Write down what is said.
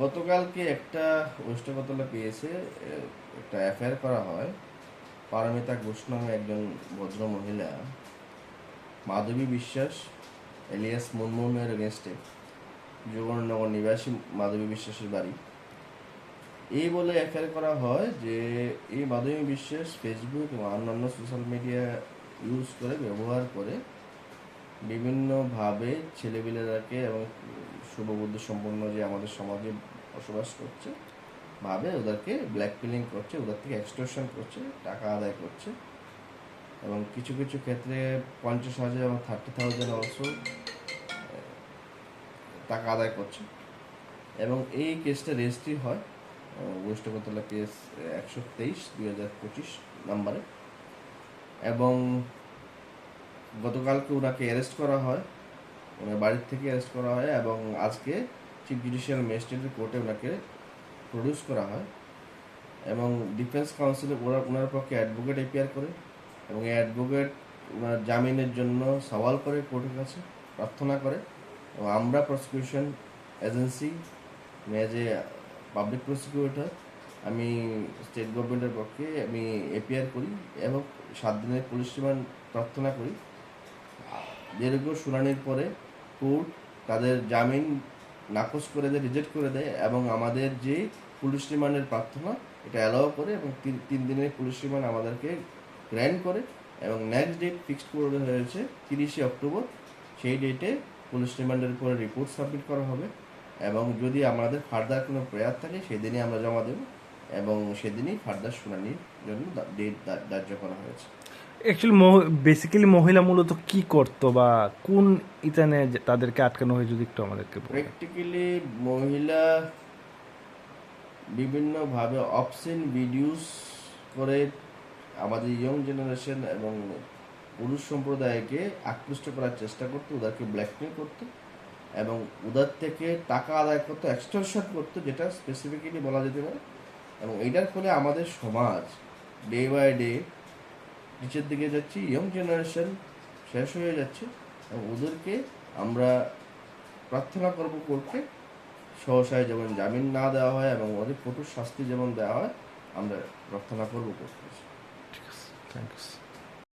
গতকালকে একটা ওয়েস্টকতলা পেয়েছে একটা এফআইআর করা হয়। পারমিতা ঘোষ নামে একজন ভদ্র মহিলা মাধবী বিশ্বাস, এলিয়াস মুনমুনের এগেনস্টে যোগনগর নিবাসী মাধবী বিশ্বাসের বাড়ি। এই বলে এফআইআর করা হয় যে, এই মাধবী বিশ্বাস ফেসবুক এবং অন্যান্য সোশ্যাল মিডিয়া ইউজ করে, ব্যবহার করে বিভিন্নভাবে ছেলেপিলেরাকে এবং শুভবুদ্ধি সম্পন্ন যে আমাদের সমাজে বসবাস করছে ভাবে ওদেরকে ব্ল্যাকমেলিং করছে, ওদের থেকে এক্সটোরশন করছে, টাকা আদায় করছে। এবং কিছু কিছু ক্ষেত্রে পঞ্চাশ হাজার এবং থার্টি থাউজেন্ড অলসো টাকা আদায় করছে। এবং এই কেসটা রেজিস্ট্রি হয় ওয়েস্ট বেঙ্গল কেস একশো তেইশ, দুই হাজার পঁচিশ নাম্বারে। এবং গতকালকে ওনাকে অ্যারেস্ট করা হয়, ওনার বাড়ির থেকে অ্যারেস্ট করা হয় এবং আজকে চিফ জুডিশিয়াল ম্যাজিস্ট্রেটের কোর্টে ওনাকে প্রডিউস করা হয় এবং ডিফেন্স কাউন্সিলে ওরা, ওনার পক্ষে অ্যাডভোকেট এপিয়ার করে এবং এই অ্যাডভোকেট ওনার জামিনের জন্য সওয়াল করে কোর্টের কাছে, প্রার্থনা করে এবং আমরা prosecution agency as a public prosecutor আমি স্টেট গভর্নমেন্টের পক্ষে আমি এপিআর করি এবং সাত দিনের পুলিশ রিমান্ড প্রার্থনা করি। দীর্ঘ শুনানির পরে কোর্ট তাদের জামিন নাকচ করে দেয় রিজেক্ট করে দেয় এবং আমাদের যে পুলিশ রিমান্ডের প্রার্থনা, এটা অ্যালাউ করে এবং তিন তিন দিনের পুলিশ রিমান্ড আমাদেরকে গ্র্যান্ড করে এবং নেক্সট ডেট ফিক্সড করে হয়েছে, তিরিশে অক্টোবর। সেই ডেটে পুলিশ রিমান্ডের উপরে রিপোর্ট সাবমিট করা হবে এবং যদি আমাদের ফার্দার কোনো প্রেয়ার থাকে, সেদিনই আমরা জমা দেব এবং সেদিনই ফার্দার শুনানির জন্য ডেট ধার্য করা হয়েছে। অ্যাকচুয়ালি বেসিক্যালি মহিলা মূলত কি করতো বা কোন ইতানে তাদেরকে আটকানো হয় যদি একটু আমাদেরকে প্র্যাকটিক্যালি মহিলা বিভিন্নভাবে অপশন ভিডিওস করে আমাদের ইয়ং জেনারেশন এবং পুরুষ সম্প্রদায়কে আকৃষ্ট করার চেষ্টা করতো, ওদেরকে ব্ল্যাকমেল করতো এবং ওদের থেকে টাকা আদায় করতো এক্সটর্শন করতো, যেটা স্পেসিফিক্যালি বলা যেতে পারে। এবং এটার ফলে আমাদের সমাজ ডে বাই ডে নিচের দিকে যাচ্ছি ইয়ং জেনারেশন শেষ হয়ে যাচ্ছে, এবং ওদেরকে আমরা প্রার্থনা করব করতে। সহসায় যেমন জামিন না দেওয়া হয় এবং ওদের কঠোর শাস্তি যেমন দেওয়া হয়, আমরা প্রার্থনা ঠিক আছে থ্যাংক ইউ